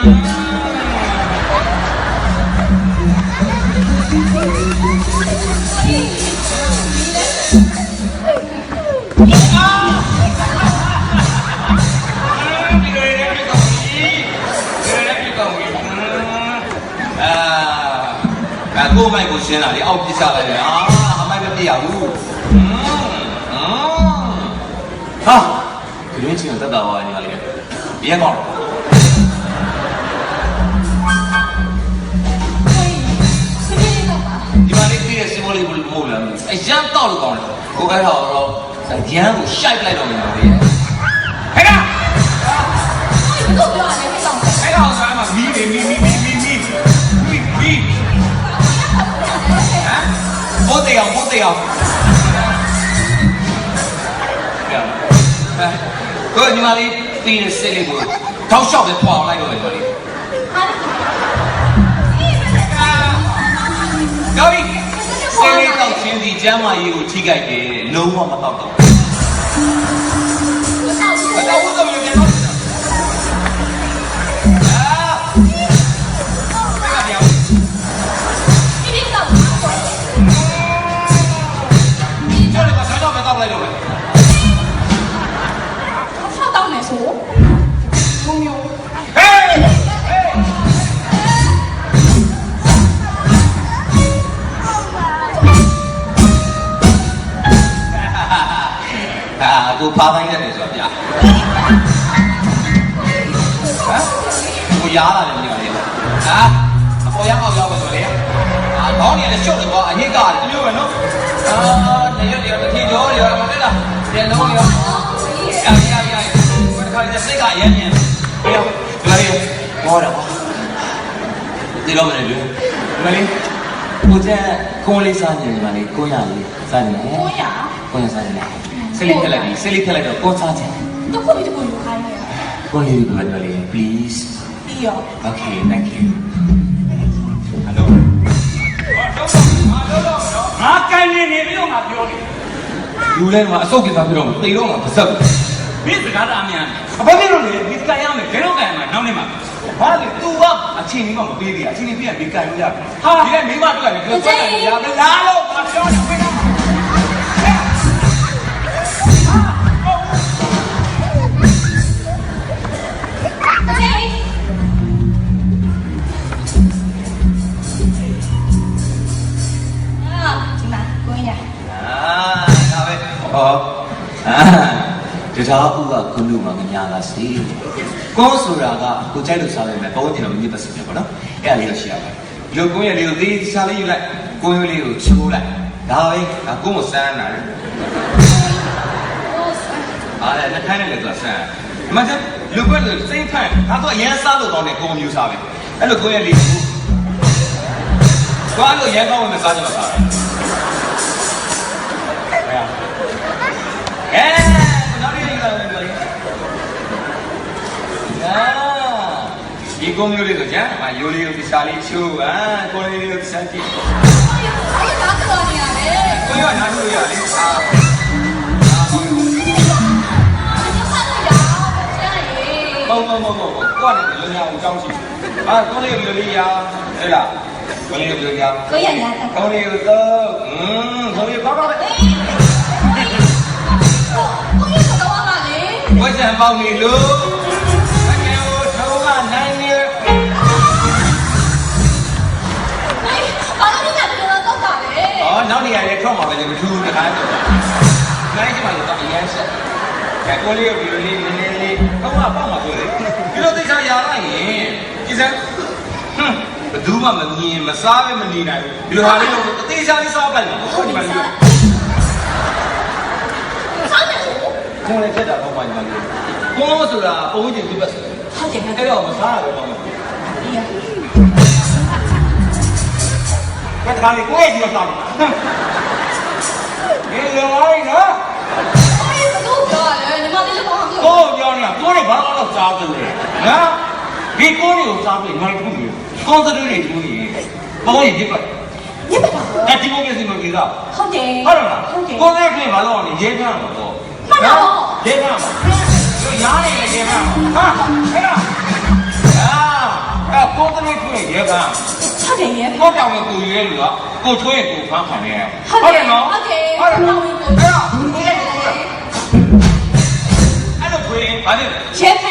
ဒီလိုလည်းပြကောင်းပြီဒီလိုလည်းပြကောင်းပြီအာအကိုမိုက်ကိုရှင်းလာလေအောက်ပြစ်ချလိုက်တယ်အာအမိုက်မပြရဘူးဟာဒီလိုချင်းတက်တာပါညီမလေးပြန်ကောင်း ကောင်းတယ်ကိုကဲတော့တော့ရန်ကိုရှိုက်လိုက်တော့မယ်နော်ဒီဟဲ့ကအဲ့တော့ဆာမမီးနေမီးမီးမီးမီးမီးမီးမီးဟမ်ဘိုးတေအောင်ဘိုးတေအောင်ကိုညီမလေးပြည့်တဲ့စင်လေးကိုတောက်လျှောက်ပဲပွာလိုက်တော့မယ်ညီမလေးကောင်းပြီစင်လေးတော့ချင်းစီကျမ်းမာရေးကိုထိခိုက်တယ် လုံးဝမတော့တော့အတော့ဦးတော့ပြန်တော့အာဘယ်ကပြောင်းကျော်လေးကစားတော့မတော့လိုက်တော့မယ်ဟေးဟေးအာ ကိုဖားတိုင်းရတယ်ဆိုတော့ဗျာဟမ်ကိုရားလာတယ်မင်းကလေဟာအပေါ်ရောက်အောင်ရောက်ပဲဆိုလေအာခေါင်းနေလည်းရှုပ်တယ်ကွာအဟိကတယ်ဒီလိုပဲနော်အာတရွတ်တရွတ်တစ်ထီကျော်ရောမသိလားပြန်လုံးရောရရရရဘယ်ခါလဲစိတ်ကအရင်ရင်ပြောဒီမှာလေးမောတော့ဒီလိုမနေဘူးဒီမှာလေးကိုကျန်ကိုလေးစားနေတယ်ဒီမှာလေးကိုရလေးစားနေတယ်ကိုရစားနေတယ် စလိထက်လိုက်ပြီစလိထက်လိုက်တော့ကိုစားချင်ကိုလေးကလည်းလေး please okay thank you hello ငါကန်နေနေပြီးတော့ငါပြောနေလူလဲမှာအစုပ်ကိစ္စဖြစ်တော့တေတော့မှာပါဆက်ဘူးမင်းစကားတအမြန်အဖေတို့လေဒီကန်ရမယ်ဘယ်တော့ကန်ရမှာနောက်နေ့မှာဘာလဲ तू ကအချိန်ကြီးမှမပေးသေးတာအချိန်ကြီးပြည့်ဒီကန်လို့ရတယ်ဟာဒီကမိမတို့ကလည်းပြောတယ်ရပါလားလို့ငါပြောတယ်ဝိတော့ ဟောအာဒီတော့ဥကကုလူမှာညာလာစီကိုဆိုတာကကိုကြိုက်လို့စားရမယ်ဘုန်းကြီးတော့မမြစ်ပတ်စင်ပေါ့နော်အဲ့ဒါလေးတော့ရှိရပါတယ်ဒီလိုကိုရလေးကိုသေးစားလေးယူလိုက်ကိုရလေးကိုချိုးလိုက်ဒါပဲဒါကိုမစမ်းတာလေအားလည်းနှခိုင်းနဲ့လည်းသူကဆန်းဒီမှာကျလူကွက်လို့စိတ်ဖန်ဒါတော့အရန်စားလို့ကောင်းတယ်ကိုမျိုးစားပဲအဲ့လိုကိုရလေးကိုသွားလို့ရန်ကောင်းဝင်မစားကြမှာစား အဲနောက်လေးလာမယ်ပြောလေအာဒီကုန်းမျိုးလေးဆိုကြမ်းမယိုလေးကိုဒီစားလေးချိုးအာကိုလေးလေးကိုစမ်းကြည့်ကိုရနားလို့ရလေအာဘောဘောဘောဘောကိုရတယ်လုံရအောင်ကြောင်းရှိအာကိုလေးကိုလေးရဟဲ့လားကိုလေးကိုရကိုလေးကိုတော့อืมကိုလေးဘာဘာပဲ ဝတ်ချံပေါင်းနေလို့အကယ်ကိုထုံးကနိုင်နေอ๋อနောက်နေရာလေးထွက်မှာပဲလေမထူးတခါတော့နိုင်ကြပါလို့တော့အရင်ဆက်အဲကိုလေးကိုဒီလိုလေးနည်းနည်းလေးတော့မှပေါ့မှာဆိုလေဒီလိုသိချာရလိုက်ရင်ဒီစမ်းဟွန်းဘယ်သူမှမမြင်မစားပဲမနေနိုင်ဘူးဒီလိုဟာလေးကိုအသေးချာလေးစားလိုက်မှာဟုတ်ဒီမှာ လေးကိုယ်လည်းဖြစ်တာတော့မှညီမလေးကိုဆိုတာပုံဝင်ကျင်ပြပတ်စအဲ့တော့မစားရဘူးတော့ဘယ်တခါလေကိုယ့်ရဲ့ဒီမှာစားတယ်ဟဲ့လောင်းနော်ကိုပြောနေတာကိုတော့ဘာလို့စားတယ်လဲနော်ဒီကိုတွေကိုစားပြီးငါတို့ခုကွန်စတရီတွေတူနေဘောရင်ပြတ်အဲ့ဒီမိုကရေစီမကြီးသားဟုတ်တယ်ဟုတ်လားကိုယ်နဲ့ပြင်ဘာလို့လဲရေးထားမှာ ပေါ့ရေးထားမှာတို့ရားနေလေရေးထားမှာဟာအဲ့ဒါအာကိုယ်တည်းကိုရဲကဟုတ်တယ်ရဲ့ကိုတောင်ကိုကိုရဲလို့ကိုချွေးကိုဖမ်းခံနေရဟုတ်တယ်နော်ဟုတ်တယ်ဟုတ်တယ်နော်ဟုတ်တယ်အဲ့လိုခွေးဘာလဲရဲဖ